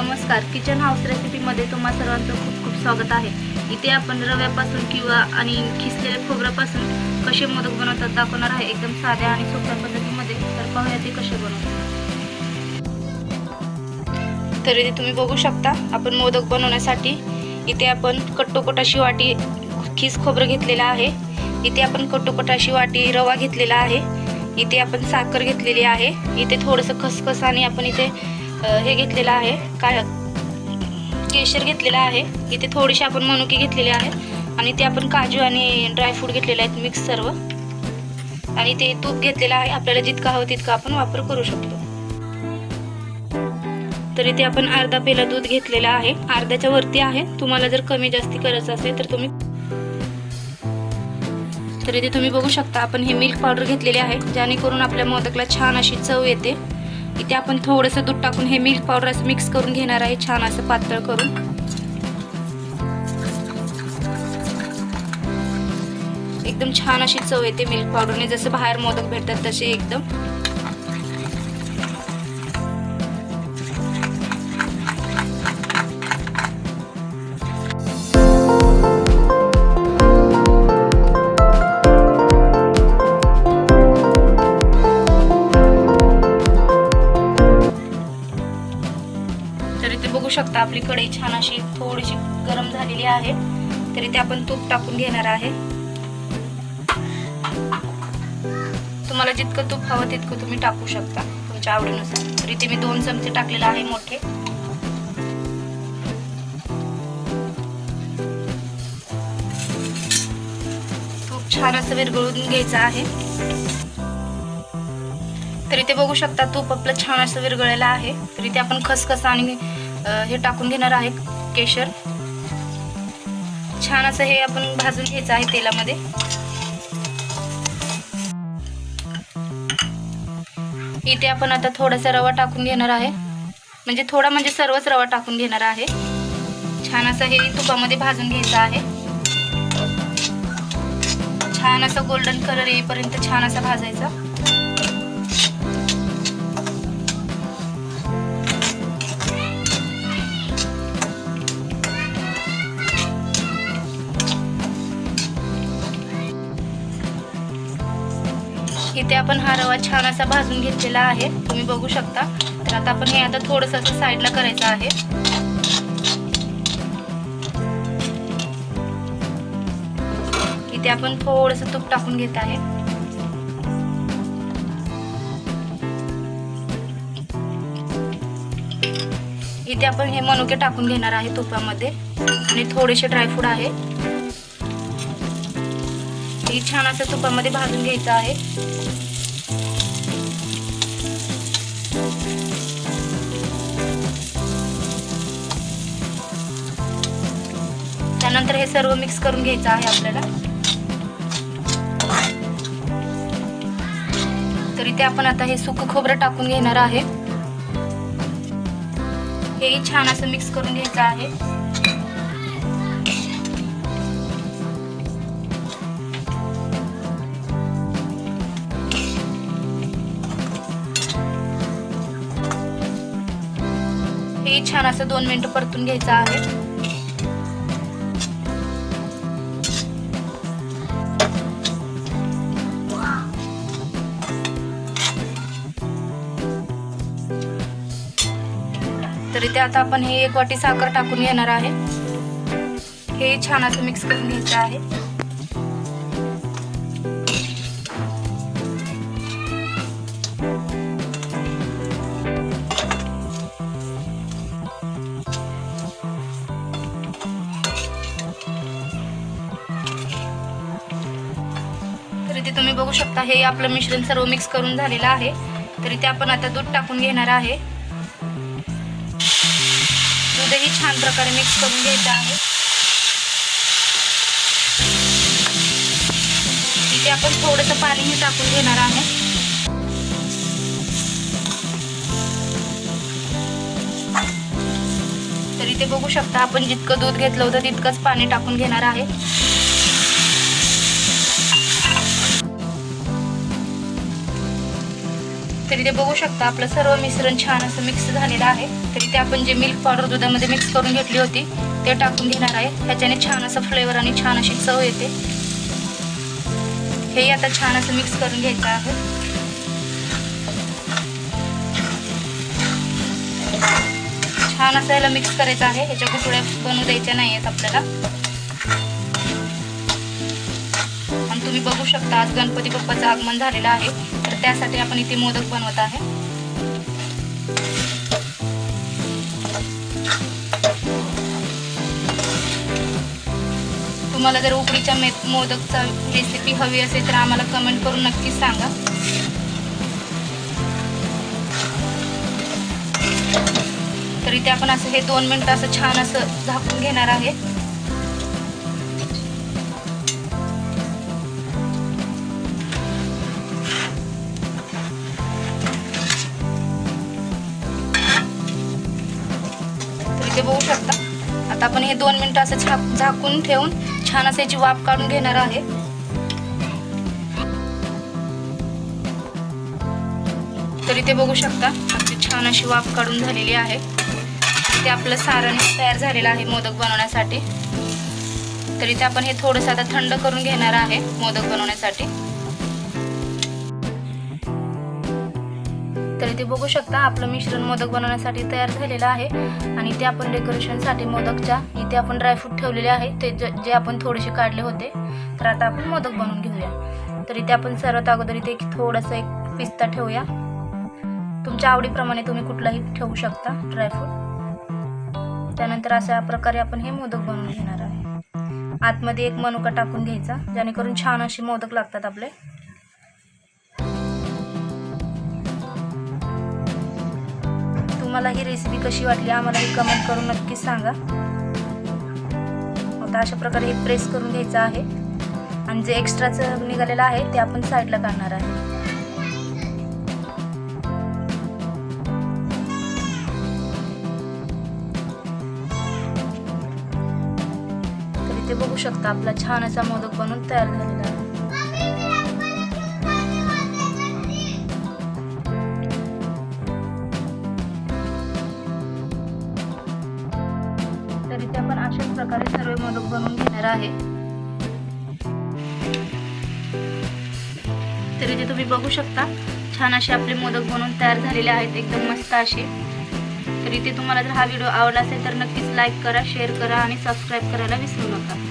नमस्कार. Kitchen house रेसिपीमध्ये तुम्हा सर्वांचं खूप खूप स्वागत आहे. इथे आपण रव्यापासून किंवा आणि खिसलेल्या खोबऱ्यापासून कसे मोदक बनवतात दाखवणार आहे. एकदम साध्या आणि सोप्या पद्धतीमध्ये तर पाहूया ते कसे बनवतात. तर इथे तुम्ही बघू शकता आपण मोदक बनवण्यासाठी इथे आपण कट्टोकटाशी वाटी खिस खोबरं घेतलेलं आहे. इथे आपण कट्टोकटाशी वाटी रवा घेतलेला आहे. इथे आपण साखर घेतलेली आहे. इथे थोडंसं खसखस आणि आपण इथे हे घेतलेलं आहे. काय? केशर घेतलेलं आहे. इथे थोडीशी आपण मनुके घेतलेले आहेत आणि ते आपण काजू आणि ड्रायफ्रूट घेतलेले आहेत मिक्स सर्व. आणि ते तूप घेतलेलं आहे. आपल्याला जितका हवं तितका आपण वापर करू शकतो. तर इथे आपण अर्धा पेला दूध घेतलेलं आहे. अर्ध्याच्या वरती आहे. तुम्हाला जर कमी जास्ती करायचं असेल तर तुम्ही तर इथे तुम्ही बघू शकता आपण हे मिल्क पावडर घेतलेले आहे. जेणेकरून आपल्या मोदकला छान अशी चव येते. इथे आपण थोडंसं दूध टाकून हे मिल्क पावडर असं मिक्स करून घेणार आहे छान असं पातळ करून. एकदम छान अशी चव येते मिल्क पावडरने जसं बाहेर मोदक भेटतात तसे एकदम. शकता. आपली कढई छान अशी थोडीशी गरम झालेली आहे. तरी ते आपण तूप टाकून घेणार आहे. तुम्हाला जितकं तूप हवं तितकं तुम्ही टाकू शकता. तुमच्या आवडीनुसार. तरी ते मी दोन चमचे टाकलेले आहे मोठे. तूप छान असं विरगळून घ्यायचं आहे. तरी ते बघू शकता तूप आपलं छान असं विरगळलेलं आहे. तरी ते आपण खसखस आणि हे टाकून घेणार आहे केशर. छान असं हे आपण भाजून घ्यायचं आहे तेलामध्ये. इथे आपण आता थोडासा रवा टाकून घेणार आहे. म्हणजे थोडा म्हणजे सर्वच रवा टाकून घेणार आहे. छान असं हे तुपामध्ये भाजून घ्यायचं आहे. छान असं गोल्डन कलर येईपर्यंत छान असा भाजायचा. आपण हा रवा छान असा भाजून घेतलेला आहे. तुम्ही बघू शकता. तर आता आपण हे आता थोडंसं असं साईडला करायचं आहे. इथे आपण थोडंसं तूप टाकून घेत आहे. इथे आपण हे मनुके टाकून घेणार आहे तुपामध्ये. आणि थोडेसे ड्रायफ्रूट आहे. हे छान असं तुपामध्ये भाजून घ्यायचं आहे. त्यानंतर हे सर्व मिक्स करून घ्यायचं आहे आपल्याला. तर इथे आपण आता हे सुकं खोबरं टाकून घेणार आहे. हेही छान असं मिक्स करून घ्यायचं आहे. हे छान असं दोन मिनिटं परतून घ्यायचं आहे. तरी ते आता आपण हे एक वाटी साखर टाकून घेणार आहे. हे छान असं मिक्स करून घ्यायचं आहे. इथे तुम्ही बघू शकता हे आपलं मिश्रण सर्व मिक्स करून झालेलं आहे. तर इथे आपण आता दूध टाकून घेणार आहे. दूधही छान प्रकारे मिक्स करून घ्यायचं आहे. इथे आपण थोडंसं पाणीही टाकून घेणार आहे. तर इथे बघू शकता आपण जितकं दूध घेतलं होतं तितकंच पाणी टाकून घेणार आहे. तरी ते बघू शकता. आपलं सर्व मिश्रण छान असं मिक्स झालेलं आहे. तरी ते आपण जे मिल्क पावडर दुधामध्ये मिक्स करून घेतली होती ते टाकून घेणार आहे. ह्याच्याने छान असं फ्लेवर आणि छान अशी चव येते. हे आता छान असं मिक्स करून घ्यायचं आहे. छान असं याला मिक्स करायचं आहे. ह्याच्या गुठळ्या बनवू द्यायच्या नाही आहेत आपल्याला आणि तुम्ही बघू शकता आज गणपती बाप्पाचं आगमन झालेलं आहे. तर त्यासाठी आपण इथे मोदक बनवत आहे. तुम्हाला जर उकडीच्या मे मोदकचा रेसिपी हवी असेल तर आम्हाला कमेंट करून नक्कीच सांगा. तर इथे आपण असं हे दोन मिनटं असं छान असं झाकून घेणार आहे. आता आपण हे दोन मिनटं असं झाक झाकून ठेवून छान असं याची वाफ काढून घेणार आहे. तर इथे बघू शकता आपली छान अशी वाफ काढून झालेली आहे. ते आपलं सारण तयार झालेलं आहे मोदक बनवण्यासाठी. तर इथे आपण हे थोडंसं आता थंड करून घेणार आहे मोदक बनवण्यासाठी. तर इथे बघू शकता. आपलं मिश्रण मोदक बनवण्यासाठी तयार झालेलं आहे. आणि ते आपण डेकोरेशनसाठी मोदकच्या इथे आपण ड्रायफ्रूट ठेवलेले आहे. ते जे आपण थोडेसे काढले होते. तर आता आपण मोदक बनवून घेऊया. तर इथे आपण सर्वात अगोदर इथे एक थोडंसं एक पिस्ता ठेवूया. तुमच्या आवडीप्रमाणे तुम्ही कुठलाही ठेवू शकता ड्रायफ्रूट त्यानंतर अशा प्रकारे आपण हे मोदक बनवून घेणार आहे. आतमध्ये एक मनुका टाकून घ्यायचा. जेणेकरून छान असे मोदक लागतात आपले. तुम्हाला ही रेसिपी कशी वाटली आम्हाला ही कमेंट करून नक्कीच सांगा. आता अशा प्रकारे हे प्रेस करून घ्यायचं आहे. आणि जे एक्स्ट्राचं निघालेलं आहे ते आपण साईडला काढणार आहे. तर बघू शकता आपला छान असा मोदक बनवून तयार झालेला आहे. प्रकारे सर्व मोदक बनवून घेणार आहे. तर इथे तुम्ही बघू शकता. छान असे आपले मोदक बनवून तयार झालेले आहेत. एकदम मस्त असे. तर इथे तुम्हाला जर हा व्हिडिओ आवडला असेल तर नक्कीच लाईक करा शेअर करा आणि सबस्क्राईब करायला विसरू नका.